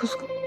Kuzgun.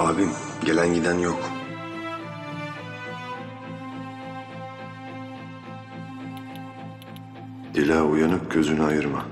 Abim gelen giden yok. Dila uyanık gözünü ayırma.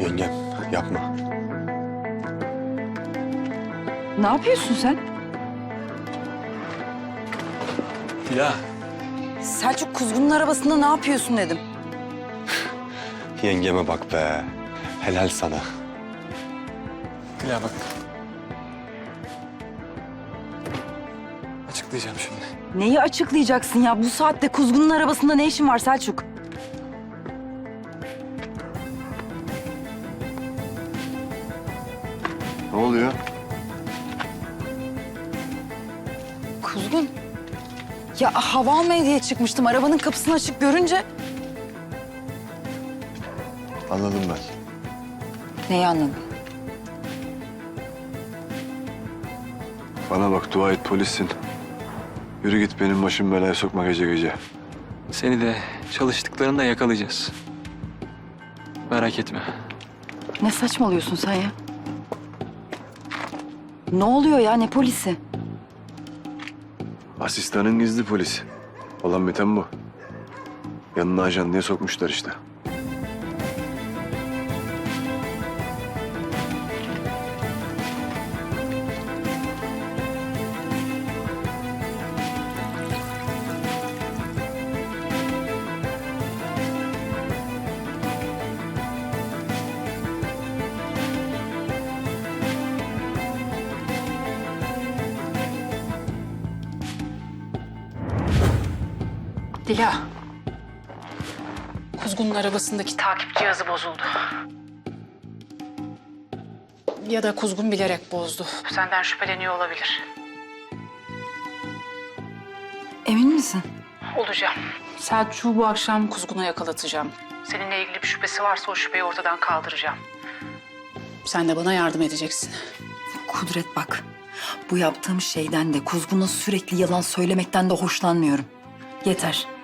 Yengem yapma. Ne yapıyorsun sen? Ya Selçuk Kuzgun'un arabasında ne yapıyorsun dedim. Yengeme bak be. Helal sana. ya bak. Açıklayacağım şimdi. Neyi açıklayacaksın ya? Bu saatte Kuzgun'un arabasında ne işin var Selçuk? Ne oluyor? Kuzgun. Ya hava almaya diye çıkmıştım. Arabanın kapısını açık görünce... Anladım ben. Neyi anladın? Bana bak dua et polissin. Yürü git benim başım belaya sokma gece gece. Seni de çalıştıklarında yakalayacağız. Merak etme. Ne saçmalıyorsun sen ya? Ne oluyor ya? Ne polisi? Asistanın gizli polis. Olan biten bu. Yanına ajan diye sokmuşlar işte. Dila. Kuzgun'un arabasındaki takip cihazı bozuldu. Ya da Kuzgun bilerek bozdu. Senden şüpheleniyor olabilir. Emin misin? Olacağım. Selçuk'u bu akşam Kuzgun'a yakalatacağım. Seninle ilgili bir şüphesi varsa o şüpheyi ortadan kaldıracağım. Sen de bana yardım edeceksin. Kudret bak. Bu yaptığım şeyden de Kuzgun'a sürekli yalan söylemekten de hoşlanmıyorum. Yeter.